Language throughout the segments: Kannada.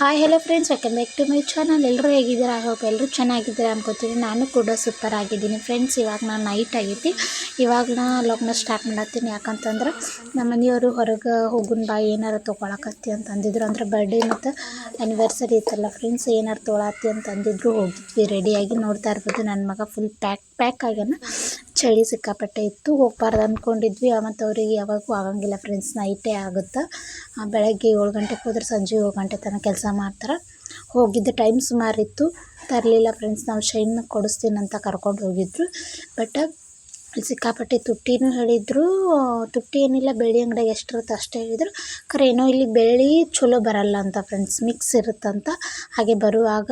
Hi hello friends welcome back to my channel ಎಲ್ಲರೂ ಹೇಗಿದ್ದೀರಾ? ಹೋಪ್ ಎಲ್ಲರೂ ಚೆನ್ನಾಗಿದ್ದೀರಾ ಅನ್ಕೋತೀನಿ. ನಾನು ಕೂಡ ಸೂಪರ್ ಆಗಿದ್ದೀನಿ ಫ್ರೆಂಡ್ಸ್ ಇವಾಗ ನಾನು ನೈಟ್ ಆಗೈತಿ. ಇವಾಗ ನಾ ಲಗ್ನ ಸ್ಟಾರ್ಟ್ ಮಾಡತ್ತೀನಿ. ಯಾಕಂತಂದ್ರೆ ನಮ್ಮ ಮನೆಯವರು ಹೊರಗೆ ಹೋಗುನ್ ಬಾ, ಏನಾರು ತೊಗೊಳಕತ್ತಿ ಅಂತ ಅಂದಿದ್ರು ಅಂದ್ರೆ ಬರ್ಡೇ ಮತ್ತು ಆ್ಯನಿವರ್ಸರಿ ಇತ್ತಲ್ಲ ಫ್ರೆಂಡ್ಸ್ ಏನಾರು ತೊಗೊಳತ್ತಿ ಅಂತ ಅಂದಿದ್ರು ಹೋಗಿದ್ವಿ ರೆಡಿಯಾಗಿ ನೋಡ್ತಾ ಇರ್ಬೋದು. ನನ್ನ ಮಗ ಫುಲ್ ಪ್ಯಾಕ್ ಪ್ಯಾಕ್ ಆಗ್ಯಾನ. ಚಳಿ ಸಿಕ್ಕಾಪಟ್ಟೆ ಇತ್ತು, ಹೋಗ್ಬಾರ್ದು ಅಂದ್ಕೊಂಡಿದ್ವಿ ಮತ್ತು ಅವ್ರಿಗೆ ಯಾವಾಗೂ ಆಗಂಗಿಲ್ಲ ಫ್ರೆಂಡ್ಸ್ ನೈಟೇ ಆಗುತ್ತೆ? ಬೆಳಗ್ಗೆ ಏಳು ಗಂಟೆಗೆ ಹೋದ್ರೆ ಸಂಜೆ ಏಳು ಗಂಟೆ ತನಕ ಕೆಲಸ ಮಾಡ್ತಾರೆ. ಹೋಗಿದ್ದ ಟೈಮ್ ಸುಮಾರಿತ್ತು ತರಲಿಲ್ಲ ಫ್ರೆಂಡ್ಸ್ ನಾವು ಶೈನ್ ಕೊಡಿಸ್ತೀನಂತ ಕರ್ಕೊಂಡು ಹೋಗಿದ್ರು. ಬಟ್ ಸಿಕ್ಕಾಪಟ್ಟೆ ತುಟ್ಟಿನೂ ಹೇಳಿದ್ರು. ತುಟ್ಟಿ ಏನಿಲ್ಲ, ಬೆಳ್ಳಿ ಅಂಗಡಿಯಾಗ ಎಷ್ಟಿರುತ್ತೆ ಅಷ್ಟೇ ಹೇಳಿದ್ರು. ಖರೆ, ಏನೋ ಇಲ್ಲಿ ಬೆಳ್ಳಿ ಚಲೋ ಬರಲ್ಲ ಅಂತ ಫ್ರೆಂಡ್ಸ್ ಮಿಕ್ಸ್ ಇರುತ್ತಂತ. ಹಾಗೆ ಬರುವಾಗ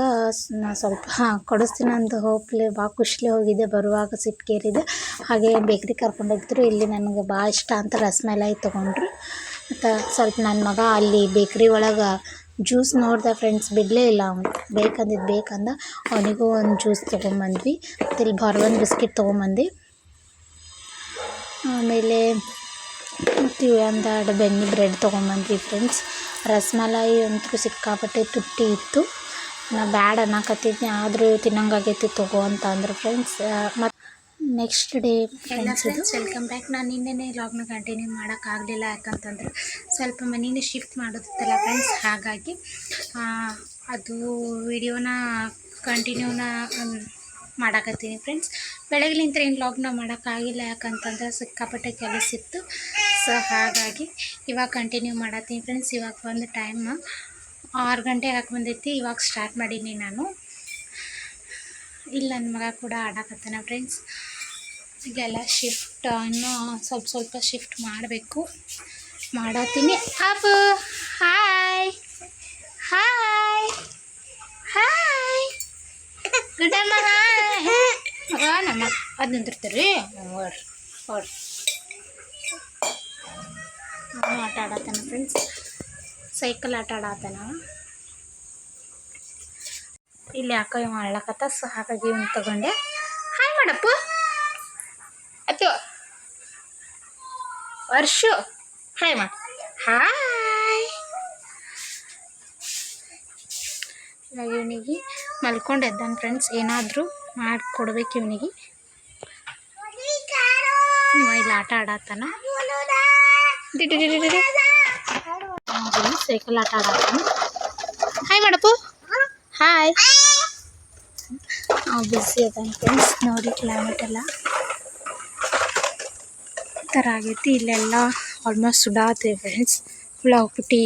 ಸ್ವಲ್ಪ, ಹಾಂ, ಕೊಡಿಸ್ತೀನಿ ಅಂತ ಹೋಪ್ಲೆ ಭಾಳ ಖುಷಿಲೇ ಹೋಗಿದ್ದೆ ಬರುವಾಗ ಸಿಟ್ಕೇರಿದೆ ಹಾಗೆ ಬೇಕ್ರಿ ಕರ್ಕೊಂಡು ಹೋಗಿದ್ರು ಇಲ್ಲಿ ನನಗೆ ಭಾಳ ಇಷ್ಟ ಅಂತ ರಸ್ಮಲೈ ತೊಗೊಂಡ್ರು. ಮತ್ತು ಸ್ವಲ್ಪ ನನ್ನ ಮಗ ಅಲ್ಲಿ ಬೇಕ್ರಿ ಒಳಗೆ ಜ್ಯೂಸ್ ನೋಡ್ದೆ ಫ್ರೆಂಡ್ಸ್ ಬಿಡಲೇ ಇಲ್ಲ ಅವ್ನು. ಬೇಕಂದಿದ್ದು ಬೇಕಂದ, ಅವನಿಗೂ ಒಂದು ಜ್ಯೂಸ್ ತೊಗೊಂಬಂದ್ವಿ. ಮತ್ತು ಇಲ್ಲಿ ಬಾರ್ಬನ್ ಬಿಸ್ಕಿಟ್ ತೊಗೊಂಬಂದು. ಆಮೇಲೆ ಮತ್ತು ಎರಡು ಬೆಣ್ಣೆ ಬ್ರೆಡ್ ತೊಗೊಂಬಂದ್ವಿ ಫ್ರೆಂಡ್ಸ್ ರಸ್ಮಲಾಯಿ ಅಂತೂ ಸಿಕ್ಕಾಪಟ್ಟೆ ತುಟ್ಟಿ ಇತ್ತು. ನಾ ಬ್ಯಾಡ ಅನ್ನಕತ್ತಿದ್ನಿ ಆದರೂ ತಿನ್ನಂಗಾಗೈತಿ ತಗೋ ಅಂತ ಅಂದರು ಫ್ರೆಂಡ್ಸ್ ಮತ್ತು next day friends welcome back ನಾನು ನಿನ್ನೆ ಲಾಗ್ನ ಕಂಟಿನ್ಯೂ ಮಾಡೋಕ್ಕಾಗಲಿಲ್ಲ ಯಾಕಂತಂದ್ರೆ ಸ್ವಲ್ಪ ಮನೇನೆ ಶಿಫ್ಟ್ ಮಾಡೋದಿತ್ತಲ್ಲ ಫ್ರೆಂಡ್ಸ್ ಹಾಗಾಗಿ ಅದು ವಿಡಿಯೋನ ಕಂಟಿನ್ಯೂನ ಮಾಡಾಕತ್ತೀನಿ ಫ್ರೆಂಡ್ಸ್ ಬೆಳಗ್ಲಿಂತ ಏನು ಲಾಗ್ನ ಮಾಡೋಕ್ಕಾಗಿಲ್ಲ, ಯಾಕಂತಂದ್ರೆ ಸಿಕ್ಕಾಪಟ್ಟೆ ಕೆಲಸ ಇತ್ತು. ಸೊ ಹಾಗಾಗಿ ಇವಾಗ ಕಂಟಿನ್ಯೂ ಮಾಡತ್ತೀನಿ ಫ್ರೆಂಡ್ಸ್ ಇವಾಗ ಒಂದು ಟೈಮ್ ಆರು ಗಂಟೆ ಹಾಕಿ ಬಂದೈತಿ. ಇವಾಗ ಸ್ಟಾರ್ಟ್ ಮಾಡೀನಿ ನಾನು. ಇಲ್ಲ ನನ್ನ ಮಗ ಕೂಡ ಆಡಕತ್ತಾನ ಫ್ರೆಂಡ್ಸ್ ಈಗೆಲ್ಲ ಶಿಫ್ಟ್ ಇನ್ನೂ ಸ್ವಲ್ಪ ಸ್ವಲ್ಪ ಶಿಫ್ಟ್ ಮಾಡಬೇಕು. ಮಾಡತ್ತೀನಿ. Up hi hi hi good hi ನಮ್ಮ ಅದು ನಿಂತಿರ್ತೀರಿ ಓಡ್ರಿ ಓಡ್ರಿ ಅವನು ಆಟ ಆಡತ್ತಾನ ಫ್ರೆಂಡ್ಸ್ ಸೈಕಲ್ ಆಟ ಆಡತ್ತಾನ ಇಲ್ಲಿ ಅಕ್ಕ ಇವ ಅಳ್ಳಕತ್ತ ಸೊ ಹಾಗಾಗಿ ಇವ್ನ ತಗೊಂಡೆ. ಹಾಯ್ ಮಾಡಪ್ಪ ಅತ್ತು ವರ್ಷು ಹಾಯ್ ಮಾಡ ಹಾಯ್ ಇವನಿಗೆ ಮಲ್ಕೊಂಡು ಎದ್ದಾನ ಫ್ರೆಂಡ್ಸ್ ಏನಾದರೂ ಮಾಡಿ ಕೊಡ್ಬೇಕು ಇವನಿಗೆ. ಇವ ಇಲ್ಲಿ ಆಟ ಆಡತ್ತಾನ ಸೈಕಲ್ ಆಟ ಆಡತ್ತಾನ ಹಾಯ್ ಮಾಡಪ್ಪು ಹಾಯ್ ನಾವು ಬಿಸಿ ಅದಾನ ಫ್ರೆಂಡ್ಸ್ ನೋಡಿ ಕ್ಲೈಮೇಟ್ ಎಲ್ಲ. ಥರ ಆಗೈತಿ. ಇಲ್ಲೆಲ್ಲ ಆಲ್ಮೋಸ್ಟ್ ಸುಡಾತೀವಿ ಫ್ರೆಂಡ್ಸ್ ಹುಳ ಹೋಗ್ಬಿಟ್ಟು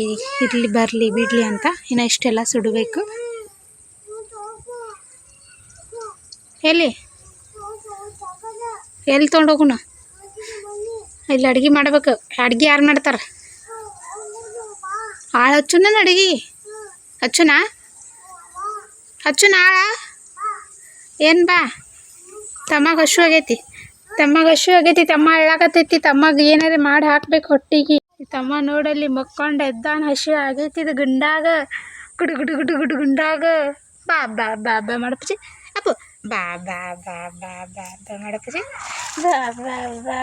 ಇರಲಿ ಬರಲಿ ಬಿಡಲಿ ಅಂತ. ಇನ್ನು ಇಷ್ಟೆಲ್ಲ ಸುಡಬೇಕು. ಎಲ್ಲಿ ಎಲ್ಲಿ ತೊಗೊಂಡೋಗುಣ ಇಲ್ಲಿ ಅಡ್ಗೆ ಮಾಡ್ಬೇಕು. ಅಡ್ಗೆ ಯಾರು ಮಾಡ್ತಾರೆ? ಆಳು ಹಚ್ಚುನ ಅಡ್ಗೆ. ಹಚ್ಚುನಾ? ಹಚ್ಚುನ ಆಳ? ಏನು ಬಾ? ತಮ್ಮಗ ಹಶು ಆಗೈತಿ. ತಮ್ಮಗ ಹಶು ಆಗೈತಿ. ತಮ್ಮ ಅಳ್ಳಾಕತ್ತೈತಿ. ತಮ್ಮಗೆ ಏನಾರ ಮಾಡಿ ಹಾಕ್ಬೇಕು ಹೊಟ್ಟಿಗೆ. ತಮ್ಮ ನೋಡಲ್ಲಿ ಮಕ್ಕೊಂಡು ಎದ್ದಾನ ಹಸಿ ಆಗೈತಿ ಇದು ಗುಂಡಾಗ. ಗುಡು ಗುಡು ಗುಡು ಗುಡು ಗುಂಡಾಗ. ಬಾ ಬಾ ಬಾ ಬಾ ಮಾಡಪ್ಪಜಿ ಅಪ್ಪು. ಬಾ ಬಾ ಬಾ ಬಾ ಬಾ ಬಾ ಬಾ ಬಾ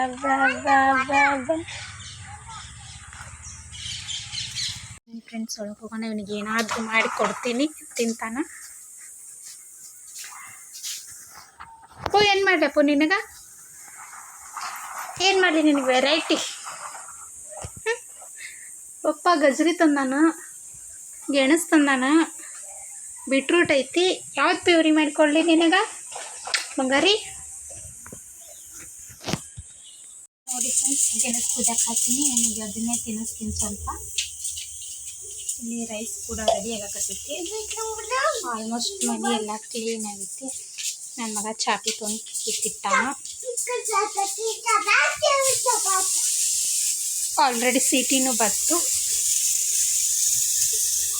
ಬಾ ಬಾ ಬಾ ಫ್ರೆಂಡ್ಸ್ ಒಳಗೆ ಹೋಗೋಣ, ಇವನಿಗೆ ಏನಾದರೂ ಮಾಡಿ ಕೊಡ್ತೀನಿ, ತಿಂತಾನ. ಅಪ್ಪು ಏನು ಮಾಡ್ಲಪ್ಪ ನಿನಗ? ಏನು ಮಾಡಲಿ ನಿನಗೆ ವೆರೈಟಿ ಪಪ್ಪ ಗಜ್ರಿ ತಂದಾನ, ಗೆಣಸು ತಂದಾನ. ಬೀಟ್ರೂಟ್ ಐತಿ. ಯಾವ್ದು ಪ್ಯೂರಿ ಮಾಡಿಕೊಳ್ಳಿ ನಿನಗ? ಬಂಗಾರಿ? ನೋಡಿ ಫ್ರೆಂಡ್ಸ್ ಗೆಣಸ್ ಕುದಕ್ಕೆ ಹಾಕ್ತೀನಿ ನನಗೆ ಅದನ್ನೇ ತಿನ್ನಿಸ್ತೀನಿ ಸ್ವಲ್ಪ. ಇಲ್ಲಿ ರೈಸ್ ಕೂಡ ರೆಡಿ ಆಗಕತ್ತೈತಿ. ಆಲ್ಮೋಸ್ಟ್ ಮನಿ ಎಲ್ಲ ಕ್ಲೀನ್ ಆಗೈತಿ. ನನ್ನ ಮಗ ಚಾಪಿ ತೊಗೊಂಡು ಕಿತ್ತಿಟ್ಟಾನ ಆಲ್ರೆಡಿ ಸಿಟಿನೂ ಬಂತು.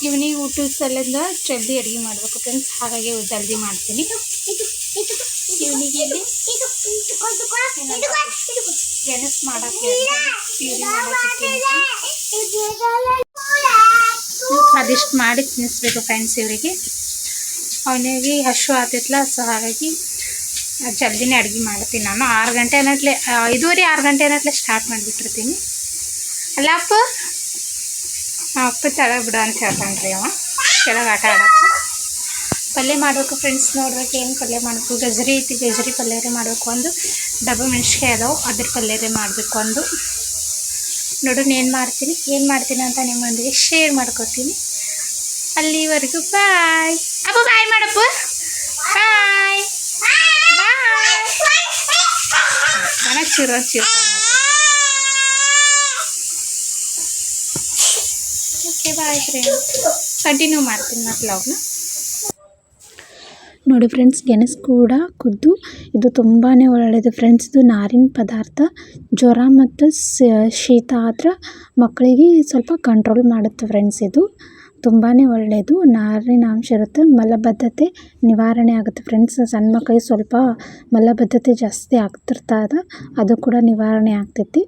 ಇವನಿಗೆ ಊಟದ ಸಲಿಂದ ಜಲ್ದಿ ಅಡುಗೆ ಮಾಡಬೇಕು ಫ್ರೆಂಡ್ಸ್ ಹಾಗಾಗಿ ಜಲ್ದಿ ಮಾಡ್ತೀನಿ. ಇವನಿಗೆ ಗೆಣಸು ಮಾಡಕ್ಕೆ ಅದಿಷ್ಟು ಮಾಡಿ ತಿನ್ನಿಸ್ಬೇಕು ಫ್ರೆಂಡ್ಸ್ ಇವರಿಗೆ? ಅವನಿಗೆ ಹಶು ಆತೈತ್ಲ ಸೊ ಹಾಗಾಗಿ ಜಲ್ದಿನೇ ಅಡುಗೆ ಮಾಡ್ತೀನಿ ನಾನು. ಆರು ಗಂಟೆ ಅನ್ನಟ್ಲೆ ಐದೂವರೆ ಆರು ಗಂಟೆ ಅನ್ನಟ್ಲೆ ಸ್ಟಾರ್ಟ್ ಮಾಡಿಬಿಟ್ಟಿರ್ತೀನಿ. ಅಲ್ಲ ಅಪ್ಪ ತಳ ಬಿಡು ಅಂತ ಹೇಳ್ತಾನ್ರಿ ಅವ. ಕೆಳಗೆ ಆಟ ಆಡಕ್ಕೆ. ಪಲ್ಯ ಮಾಡಬೇಕು ಫ್ರೆಂಡ್ಸ್ ನೋಡ್ಬೇಕು ಏನು ಪಲ್ಯ ಮಾಡಬೇಕು. ಗಜರಿ ಐತಿ ಗಜರಿ ಪಲ್ಯರೇ ಮಾಡಬೇಕು ಒಂದು ಡಬ್ಬ ಮೆಣಸಿಕಾಯಿ ಅದಾವೆ ಅದ್ರ ಪಲ್ಯರೇ ಮಾಡಬೇಕು ಒಂದು ನೋಡೋಣ ಏನು ಮಾಡ್ತೀನಿ ಏನು ಮಾಡ್ತೀನಿ ಅಂತ ನಿಮ್ಮೊಂದಿಗೆ ಶೇರ್ ಮಾಡ್ಕೊತೀನಿ. ಅಲ್ಲಿವರೆಗೂ ಬಾಯ್ ಅಪ್ಪ ಬಾಯ್ ಮಾಡಪ್ಪ. ಬಾಯ್ ಬಾಯ್ ಚೆನ್ನಾಗಿ ಚಿರೋ ಚಿರೋ. ಓಕೆ ಬಾಯ್ ಫ್ರೆಂಡ್ಸ್ ಕಂಟಿನ್ಯೂ ಮಾಡ್ತೀನಿ ಮತ್ತೆ ಲಾಗ್ನ ನೋಡಿ ಫ್ರೆಂಡ್ಸ್ ಗೆಣಸು ಕೂಡ ಕುದ್ದು. ಇದು ತುಂಬಾ ಒಳ್ಳೆಯದು ಫ್ರೆಂಡ್ಸ್ ಇದು ನಾರಿನ ಪದಾರ್ಥ. ಜ್ವರ ಮತ್ತು ಶೀತ ಆದ್ರೆ ಮಕ್ಕಳಿಗೆ ಸ್ವಲ್ಪ ಕಂಟ್ರೋಲ್ ಮಾಡುತ್ತೆ ಫ್ರೆಂಡ್ಸ್ ಇದು. ತುಂಬಾ ಒಳ್ಳೆಯದು ನಾರಿನ ಅಂಶ ಇರುತ್ತೆ. ಮಲಬದ್ಧತೆ ನಿವಾರಣೆ ಆಗುತ್ತೆ ಫ್ರೆಂಡ್ಸ್ ಸಣ್ಣ ಮಕ್ಕಳಿಗೆ ಸ್ವಲ್ಪ ಮಲಬದ್ಧತೆ ಜಾಸ್ತಿ ಆಗ್ತಿರ್ತದೆ. ಅದು ಕೂಡ ನಿವಾರಣೆ ಆಗ್ತೈತಿ.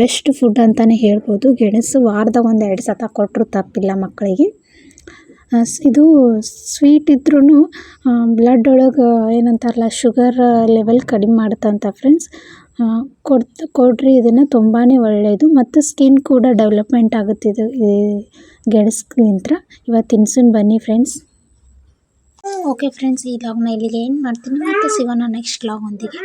ಬೆಸ್ಟ್ ಫುಡ್ ಅಂತಲೇ ಹೇಳ್ಬೋದು. ಗೆಣಸು ವಾರದಾಗ ಒಂದು ಎರಡು ಸತ ಕೊಟ್ಟರು ತಪ್ಪಿಲ್ಲ ಮಕ್ಕಳಿಗೆ. ಇದು ಸ್ವೀಟ್ ಇದ್ರೂ ಬ್ಲಡ್ ಒಳಗೆ ಏನಂತಾರಲ್ಲ ಶುಗರ್ ಲೆವೆಲ್ ಕಡಿಮೆ ಮಾಡುತ್ತಂತ ಫ್ರೆಂಡ್ಸ್ ಕೊಡ್ ಕೊಡ್ರಿ, ಇದನ್ನು ತುಂಬಾ ಒಳ್ಳೆಯದು ಮತ್ತು ಸ್ಕಿನ್ ಕೂಡ ಡೆವಲಪ್ಮೆಂಟ್ ಆಗುತ್ತೆ ಇದು, ಈ ಗೆಣಸ್ಲಿಂತ್ರ ಇವತ್ತು ತಿನ್ಸನ್ ಬನ್ನಿ ಫ್ರೆಂಡ್ಸ್ ಓಕೆ ಫ್ರೆಂಡ್ಸ್ ಈ ಲಾಗ್ನ ಇಲ್ಲಿಗೆ ಏನು ಮಾಡ್ತೀನಿ. ಮತ್ತು ಸಿಗೋಣ ನೆಕ್ಸ್ಟ್ ಲಾಗ್ ಒಂದಿಗೆ.